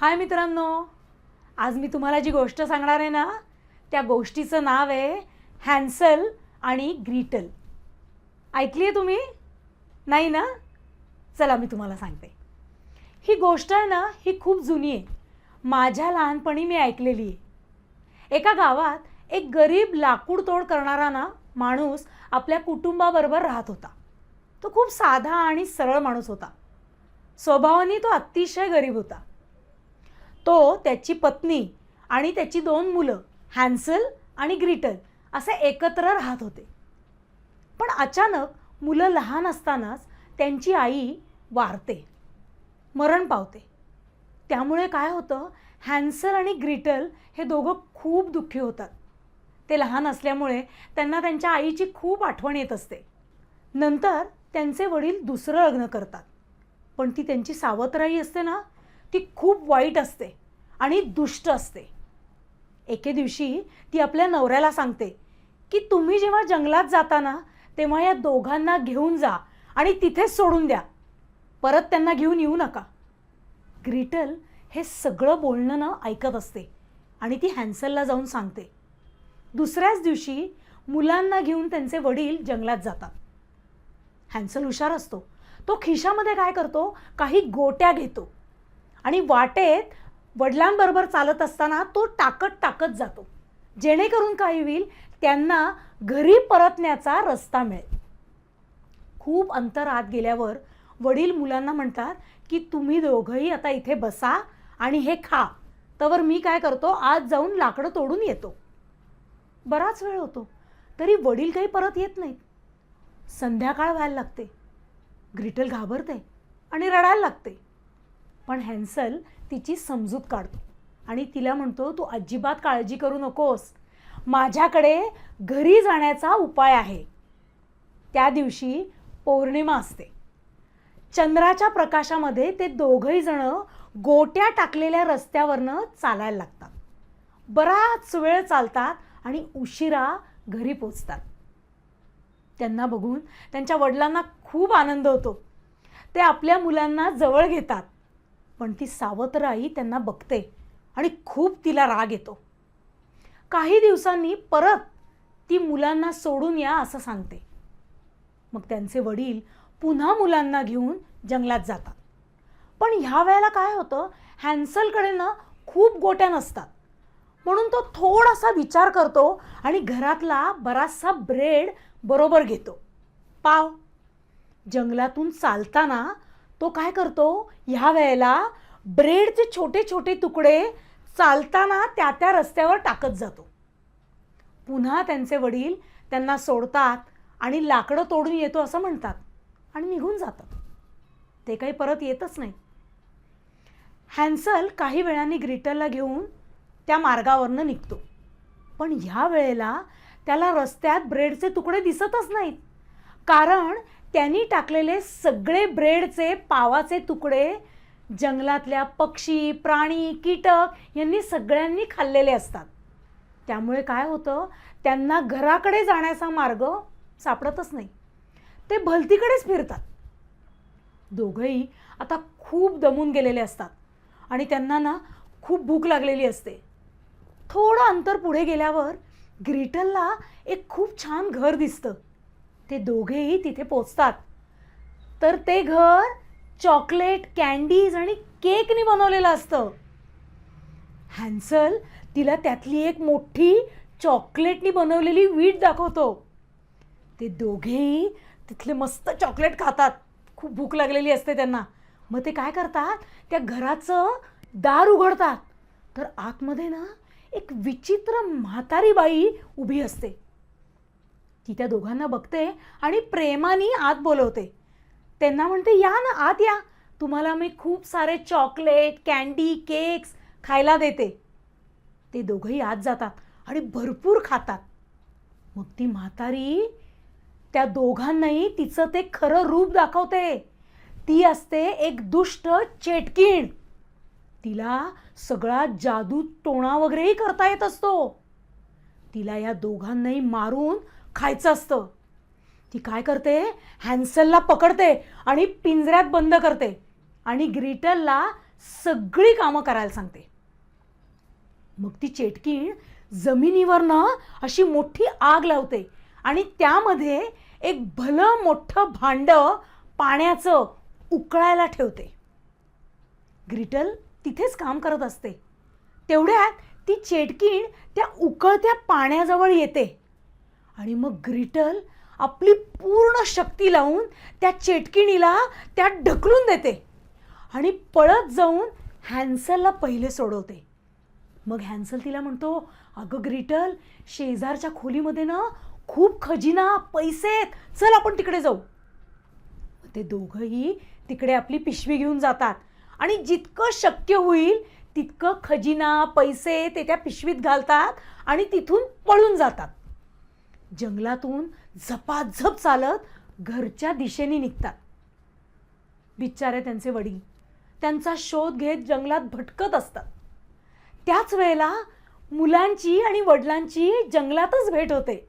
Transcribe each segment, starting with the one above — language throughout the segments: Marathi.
हाय मित्रांनो. आज मी तुम्हाला जी गोष्ट सांगणार आहे ना त्या गोष्टीचं नाव आहे हॅन्सल आणि ग्रीटल ऐकली आहे तुम्ही? नाही ना? चला मी तुम्हाला सांगते. ही गोष्ट आहे ना ही खूप जुनी आहे. माझ्या लहानपणी मी ऐकलेली आहे. एका गावात एक गरीब लाकूड तोड करणारा ना माणूस आपल्या कुटुंबाबरोबर राहत होता. तो खूप साधा आणि सरळ माणूस होता. स्वभावाने तो अतिशय गरीब होता. तो त्याची पत्नी आणि त्याची दोन मुलं हॅन्सल आणि ग्रीटल असे एकत्र राहत होते. पण अचानक मुलं लहान असतानाच त्यांची आई वारते मरण पावते. त्यामुळे काय होतं हॅन्सल आणि ग्रीटल हे दोघं खूप दुःखी होतात. ते लहान असल्यामुळे त्यांना त्यांच्या आईची खूप आठवण येत असते. नंतर त्यांचे वडील दुसरं लग्न करतात. पण ती त्यांची सावत्राई असते ना ती खूप वाईट असते आणि दुष्ट असते. एके दिवशी ती आपल्या नवऱ्याला सांगते की तुम्ही जेव्हा जंगलात जाता ना तेव्हा या दोघांना घेऊन जा आणि तिथेच सोडून द्या. परत त्यांना घेऊन येऊ नका. ग्रीटल हे सगळं बोलणं ना ऐकत असते आणि ती हॅन्सलला जाऊन सांगते. दुसऱ्याच दिवशी मुलांना घेऊन त्यांचे वडील जंगलात जातात. हॅन्सल हुशार असतो. तो खिशामध्ये काय करतो? काही गोट्या घेतो. आणि वाटेत वडिलांबरोबर चालत असताना तो टाकत टाकत जातो. जेणेकरून काय होईल त्यांना घरी परतण्याचा रस्ता मिळेल. खूप अंतर आत गेल्यावर वडील मुलांना म्हणतात की तुम्ही दोघंही आता इथे बसा आणि हे खा. तर मी काय करतो आज जाऊन लाकडं तोडून येतो. बराच वेळ होतो तरी वडील काही परत येत नाहीत. संध्याकाळ व्हायला लागते. ग्रिटल घाबरते आणि रडायला लागते. पण हॅन्सल तिची समजूत काढतो. आणि तिला म्हणतो तू अजिबात काळजी करू नकोस. माझ्याकडे घरी जाण्याचा उपाय आहे. त्या दिवशी पौर्णिमा असते. चंद्राच्या प्रकाशामध्ये ते दोघंही जण गोट्या टाकलेल्या रस्त्यावरनं चालायला लागतात. बराच वेळ चालतात आणि उशिरा घरी पोचतात. त्यांना बघून त्यांच्या वडिलांना खूप आनंद होतो. ते आपल्या मुलांना जवळ घेतात. पण ती सावत्र आई त्यांना बघते आणि खूप तिला राग येतो. काही दिवसांनी परत ती मुलांना सोडून या असं सांगते. मग त्यांचे वडील पुन्हा मुलांना घेऊन जंगलात जातात. पण ह्या वेळेला काय होतं हॅन्सलकडे ना खूप गोट्या नसतात. म्हणून तो थोडासा विचार करतो आणि घरातला बराचसा ब्रेड बरोबर घेतो. पाव. जंगलातून चालताना तो काय करतो? ह्या वेळेला ब्रेडचे छोटे छोटे तुकडे चालताना त्या त्या रस्त्यावर टाकत जातो. पुन्हा त्यांचे वडील त्यांना सोडतात आणि लाकडं तोडून येतो असं म्हणतात आणि निघून जातात. ते काही परत येतच नाही. हॅन्सल काही वेळाने ग्रिटलला घेऊन त्या मार्गावरनं निघतो. पण ह्या वेळेला त्याला रस्त्यात ब्रेडचे तुकडे दिसतच नाहीत. कारण त्यांनी टाकलेले सगळे ब्रेडचे पावाचे तुकडे जंगलातल्या पक्षी प्राणी कीटक यांनी सगळ्यांनी खाल्लेले असतात. त्यामुळे काय होतं? त्यांना घराकडे जाण्याचा मार्ग सापडतच नाही. ते भलतीकडेच फिरतात. दोघंही आता खूप दमून गेलेले असतात आणि त्यांना ना खूप भूक लागलेली असते. थोडं अंतर पुढे गेल्यावर ग्रिटलला एक खूप छान घर दिसतं. ते दोघेही तिथे पोचतात. तर ते घर चॉकलेट कॅन्डीज आणि केकने बनवलेलं असतं. हॅन्सल तिला त्यातली एक मोठी चॉकलेटनी बनवलेली वीट दाखवतो. ते दोघेही तिथले मस्त चॉकलेट खातात. खूप भूक लागलेली असते त्यांना. मग ते काय करतात? त्या घराचं दार उघडतात. तर आतमध्ये ना एक विचित्र म्हातारी बाई उभी असते. ती त्या दोघांना बघते आणि प्रेमाने आत बोलवते. त्यांना म्हणते या ना आत या. तुम्हाला मी खूप सारे चॉकलेट कॅन्डी केक्स खायला देते. ते दोघंही आत जातात आणि भरपूर खातात. मग ती म्हातारी त्या दोघांनाही तिचं ते खरं रूप दाखवते. ती असते एक दुष्ट चेटकीण. तिला सगळा जादू टोणा वगैरेही करता येत असतो. तिला या दोघांनाही मारून खायचं असतं. ती काय करते? हॅन्सलला पकडते आणि पिंजऱ्यात बंद करते आणि ग्रीटलला सगळी कामं करायला सांगते. मग ती चेटकीण जमिनीवरनं अशी मोठी आग लावते आणि त्यामध्ये एक भलं मोठं भांड पाण्याचं उकळायला ठेवते. ग्रीटल तिथेच काम करत असते. तेवढ्यात ती चेटकीण त्या उकळत्या पाण्याजवळ येते. आणि मग ग्रिटल आपली पूर्ण शक्ती लावून त्या चेटकिणीला त्यात ढकलून देते. आणि पळत जाऊन हॅन्सलला पहिले सोडवते. मग हॅन्सल तिला म्हणतो अगं ग्रिटल शेजारच्या खोलीमध्ये ना खूप खजिना पैसे आहेत. चल आपण तिकडे जाऊ. ते दोघंही तिकडे आपली पिशवी घेऊन जातात. आणि जितकं शक्य होईल तितकं खजिना पैसे ते त्या पिशवीत घालतात आणि तिथून पळून जातात. जंगलातून झपाझप चालत घरच्या दिशेने निघतात. बिचारे त्यांचे वडील. त्यांचा शोध घेत जंगलात भटकत असतात. त्याच वेळेला मुलांची आणि वडिलांची जंगलातच भेट होते.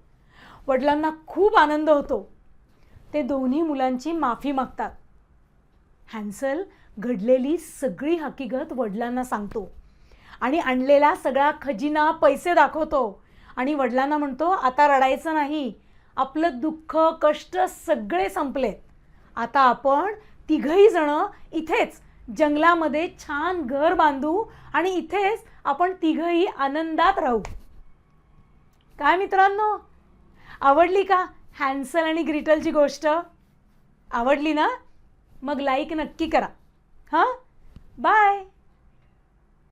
वडिलांना खूप आनंद होतो. ते दोन्ही मुलांची माफी मागतात. हॅन्सल घडलेली सगळी हकीकत वडिलांना सांगतो आणि आणलेला सगळा खजिना पैसे दाखवतो. आणि वडिलांना म्हणतो आता रडायचं नाही. आपलं दुःख कष्ट सगळे संपलेत. आता आपण तिघही जणं इथेच जंगलामध्ये छान घर बांधू आणि इथेच आपण तिघही आनंदात राहू. काय मित्रांनो? आवडली का हॅन्सल आणि ग्रिटलची गोष्ट? आवडली ना? मग लाईक नक्की करा. हां? बाय